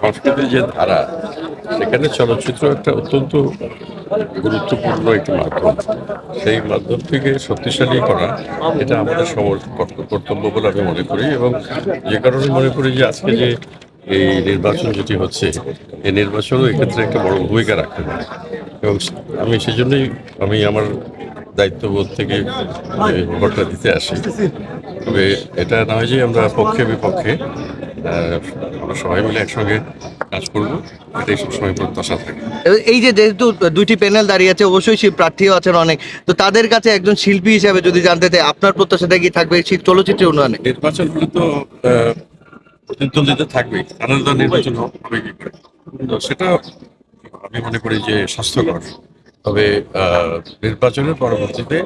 সংস্কৃতির যে ধারা, সেখানে চলচ্চিত্র একটা অত্যন্ত গুরুত্বপূর্ণ একটি মাধ্যম। সেই মাধ্যম থেকে শক্তিশালী করা, এটা আমাদের সবার কর্তব্য বলে আমি মনে করি এবং যে কারণে মনে করি যে আজকে যে এই নির্বাচন যেটি হচ্ছে এই নির্বাচনও এক্ষেত্রে একটা বড় ভূমিকা রাখতে পারে। এবং আমি সেজন্যই আমি আমার দায়িত্ববোধ থেকে ভোটটা দিতে আসি। তবে এটা নয় যে আমরা পক্ষে বিপক্ষে আমরা সবাই মিলে একসঙ্গে কাজ করব এটাই সবসময় প্রত্যাশা থাকে। এই যে যেহেতু দুইটি প্যানেল দাঁড়িয়ে আছে অবশ্যই সেই প্রার্থীও আছেন অনেক। তো তাদের কাছে একজন শিল্পী হিসাবে যদি জানতে চাই আপনার প্রত্যাশাটা কি থাকবে সেই চলচ্চিত্রের উন্নয়নে? নির্বাচন হলে তো প্রতিদ্বন্দ্বিতা থাকবেই আলাদা নির্বাচন হবে কি করে? তো সেটা আমি মনে করি যে স্বাস্থ্যকর। তবে নির্বাচনের পরবর্তীতে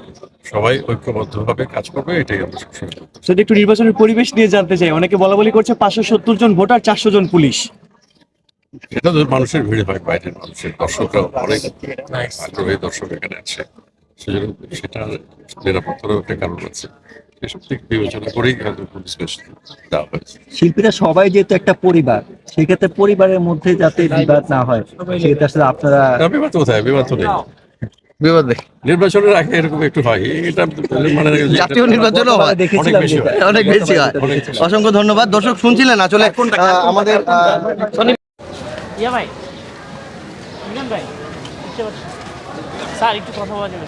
সবাই ঐক্যবদ্ধভাবে কাজ করবে এটাই আমরা সবসময় একটু নির্বাচনের পরিবেশ নিয়ে জানতে চাই অনেকে বলা বলি করছে পাঁচশো সত্তর জন ভোটার চারশো জন পুলিশ। সেটা তো মানুষের ভিড় হয় বাইরের মানুষের দর্শকরা অনেক আগ্রহী দর্শক এখানে আছে। সেজন্য সেটা নিরাপত্তারও একটা কারণ আছে। সেসব দিক বিবেচনা করেই হয়তো পুলিশ বেশ দেওয়া হয়েছে শিল্পীরা সবাই যেহেতু একটা পরিবার সেক্ষেত্রে পরিবারের মধ্যে যাতে বিবাদ না হয় সেক্ষেত্রে আসলে আপনারা বিবাদ কোথায়? বিবাদ তো নেই। বিবাদ নির্বাচনের আগে এরকম একটু হয়। এটা মানে জাতীয় নির্বাচনও হয়। অনেক বেশি। হয়। হয়। অসংখ্য ধন্যবাদ। দর্শক শুনছিলেন আসলে আমাদের ইয়া ভাই মিলন ভাই স্যার একটু কথা বলা যাবে।